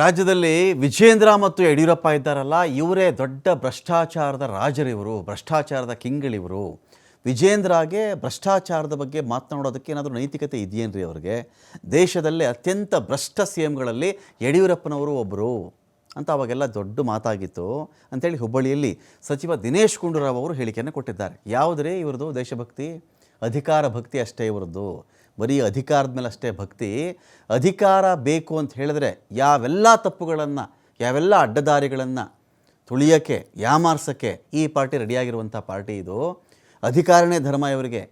ರಾಜ್ಯದಲ್ಲಿ ವಿಜೇಂದ್ರ ಮತ್ತು ಯಡಿಯೂರಪ್ಪ ಇದ್ದಾರಲ್ಲ, ಇವರೇ ದೊಡ್ಡ ಭ್ರಷ್ಟಾಚಾರದ ರಾಜರಿವರು ಭ್ರಷ್ಟಾಚಾರದ ಕಿಂಗಳಿವರು ವಿಜೇಂದ್ರಗೆ ಭ್ರಷ್ಟಾಚಾರದ ಬಗ್ಗೆ ಮಾತನಾಡೋದಕ್ಕೆ ಏನಾದರೂ ನೈತಿಕತೆ ಇದೆಯೇನ್ರಿ ಅವರಿಗೆ? ದೇಶದಲ್ಲೇ ಅತ್ಯಂತ ಭ್ರಷ್ಟ ಸಿ ಎಮ್ಗಳಲ್ಲಿ ಯಡಿಯೂರಪ್ಪನವರು ಒಬ್ಬರು ಅಂತ ಅವಾಗೆಲ್ಲ ದೊಡ್ಡ ಮಾತಾಗಿತ್ತು. ಅಂಥೇಳಿ ಹುಬ್ಬಳ್ಳಿಯಲ್ಲಿ ಸಚಿವ ದಿನೇಶ್ ಗುಂಡೂರಾವ್ ಅವರು ಹೇಳಿಕೆಯನ್ನು ಕೊಟ್ಟಿದ್ದಾರೆ. ಯಾವುದರೇ ಇವ್ರದ್ದು ದೇಶಭಕ್ತಿ? ಅಧಿಕಾರ ಭಕ್ತಿ ಅಷ್ಟೇ ಇವರದ್ದು. ಬರೀ ಅಧಿಕಾರದ ಮೇಲೆ ಅಷ್ಟೇ ಭಕ್ತಿ, ಅಧಿಕಾರ ಬೇಕು ಅಂತ ಹೇಳಿದ್ರೆ ಯಾವೆಲ್ಲ ತಪ್ಪುಗಳನ್ನು, ಯಾವೆಲ್ಲ ಅಡ್ಡದಾರಿಗಳನ್ನು ತುಳಿಯೋಕ್ಕೆ, ಯಾಮಾರ್ಸೋಕ್ಕೆ ಈ ಪಾರ್ಟಿ ರೆಡಿಯಾಗಿರುವಂಥ ಪಾರ್ಟಿ ಇದು. ಅಧಿಕಾರನೇ ಧರ್ಮ ಇವರಿಗೆ.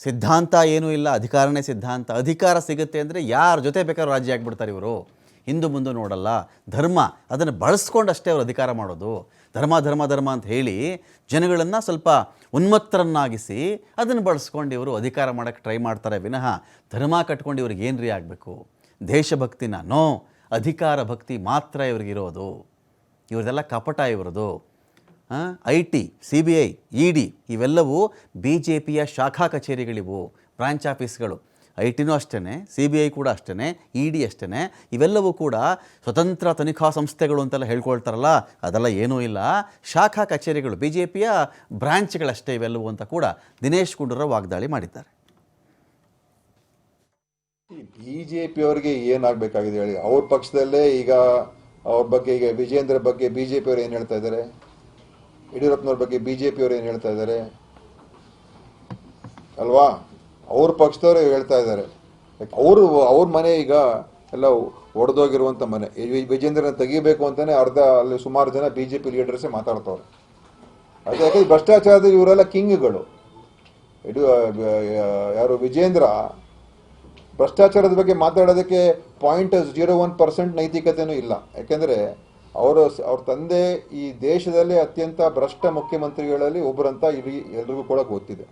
ಸಿದ್ಧಾಂತ ಏನೂ ಇಲ್ಲ, ಅಧಿಕಾರನೇ ಸಿದ್ಧಾಂತ. ಅಧಿಕಾರ ಸಿಗುತ್ತೆ ಅಂದರೆ ಯಾರ ಜೊತೆ ಬೇಕಾದ್ರೂ ರಾಜ್ಯ ಆಗಿಬಿಡ್ತಾರೆ ಇವರು. ಹಿಂದು ಮುಂದೆ ನೋಡಲ್ಲ. ಧರ್ಮ, ಅದನ್ನು ಬಳಸ್ಕೊಂಡಷ್ಟೇ ಅವರು ಅಧಿಕಾರ ಮಾಡೋದು. ಧರ್ಮ ಧರ್ಮ ಧರ್ಮ ಅಂತ ಹೇಳಿ ಜನಗಳನ್ನು ಸ್ವಲ್ಪ ಉನ್ಮತ್ತರನ್ನಾಗಿಸಿ ಅದನ್ನು ಬಳಸ್ಕೊಂಡು ಇವರು ಅಧಿಕಾರ ಮಾಡೋಕ್ಕೆ ಟ್ರೈ ಮಾಡ್ತಾರೆ ವಿನಃ ಧರ್ಮ ಕಟ್ಕೊಂಡು ಇವ್ರಿಗೆ ಏನ್ರಿ ಆಗಬೇಕು? ದೇಶಭಕ್ತಿನ, ನೋ, ಅಧಿಕಾರ ಭಕ್ತಿ ಮಾತ್ರ ಇವ್ರಿಗಿರೋದು. ಇವ್ರದೆಲ್ಲ ಕಪಟ ಇವರದು. I T, C B I, E D ಇವೆಲ್ಲವೂ ಬಿ ಜೆ ಪಿಯ ಶಾಖಾ ಕಚೇರಿಗಳಿವು, ಬ್ರಾಂಚ್ ಆಫೀಸ್ಗಳು. ಐ ಟಿನೂ ಅಷ್ಟೇ ಸಿ ಬಿ ಐ ಕೂಡ ಅಷ್ಟೇ ಇ ಡಿ ಅಷ್ಟೇ ಇವೆಲ್ಲವೂ ಕೂಡ ಸ್ವತಂತ್ರ ತನಿಖಾ ಸಂಸ್ಥೆಗಳು ಅಂತೆಲ್ಲ ಹೇಳ್ಕೊಳ್ತಾರಲ್ಲ, ಅದೆಲ್ಲ ಏನೂ ಇಲ್ಲ. ಶಾಖಾ ಕಚೇರಿಗಳು, ಬಿ ಜೆ ಪಿಯ ಬ್ರಾಂಚ್ಗಳಷ್ಟೇ ಇವೆಲ್ಲವೂ ಅಂತ ಕೂಡ ದಿನೇಶ್ ಗುಂಡೂರಾವ್ ವಾಗ್ದಾಳಿ ಮಾಡಿದ್ದಾರೆ. ಬಿ ಜೆ ಅವರಿಗೆ ಏನಾಗಬೇಕಾಗಿದೆ ಹೇಳಿ? ಅವ್ರ ಪಕ್ಷದಲ್ಲೇ ಈಗ ಅವ್ರ ಬಗ್ಗೆ, ಈಗ ವಿಜೇಂದ್ರ ಬಗ್ಗೆ ಬಿ ಜೆ ಅವ್ರು ಏನು ಹೇಳ್ತಾ ಇದ್ದಾರೆ? ಯಡಿಯೂರಪ್ಪನವ್ರ ಬಗ್ಗೆ ಬಿ ಜೆ ಅವ್ರು ಏನು ಹೇಳ್ತಾ ಇದ್ದಾರೆ? ಅಲ್ವಾ? ಅವ್ರ ಪಕ್ಷದವ್ರು ಹೇಳ್ತಾ ಇದ್ದಾರೆ. ಅವರು, ಅವ್ರ ಮನೆ ಈಗ ಎಲ್ಲ ಒಡೆದೋಗಿರುವಂತ ಮನೆ. ವಿಜೇಂದ್ರನ ತೆಗಿಬೇಕು ಅಂತಾನೆ ಅರ್ಧ ಅಲ್ಲಿ ಸುಮಾರು ಜನ ಬಿಜೆಪಿ ಲೀಡರ್ಸೇ ಮಾತಾಡ್ತವ್ರೆ. ಅದೇ ಯಾಕಂದ್ರೆ ಭ್ರಷ್ಟಾಚಾರದ ಇವರೆಲ್ಲ ಕಿಂಗ್ಗಳು. ಇದು ಯಾರು ವಿಜೇಂದ್ರ ಭ್ರಷ್ಟಾಚಾರದ ಬಗ್ಗೆ ಮಾತಾಡೋದಕ್ಕೆ ಪಾಯಿಂಟ್ ಜೀರೋ ಒನ್ ಪರ್ಸೆಂಟ್ ನೈತಿಕತೆನೂ ಇಲ್ಲ. ಯಾಕೆಂದರೆ ಅವರು ಅವ್ರ ತಂದೆ ಈ ದೇಶದಲ್ಲೇ ಅತ್ಯಂತ ಭ್ರಷ್ಟ ಮುಖ್ಯಮಂತ್ರಿಗಳಲ್ಲಿ ಒಬ್ಬರಂತ ಇಲ್ಲಿ ಎಲ್ರಿಗೂ ಕೂಡ ಗೊತ್ತಿದೆ.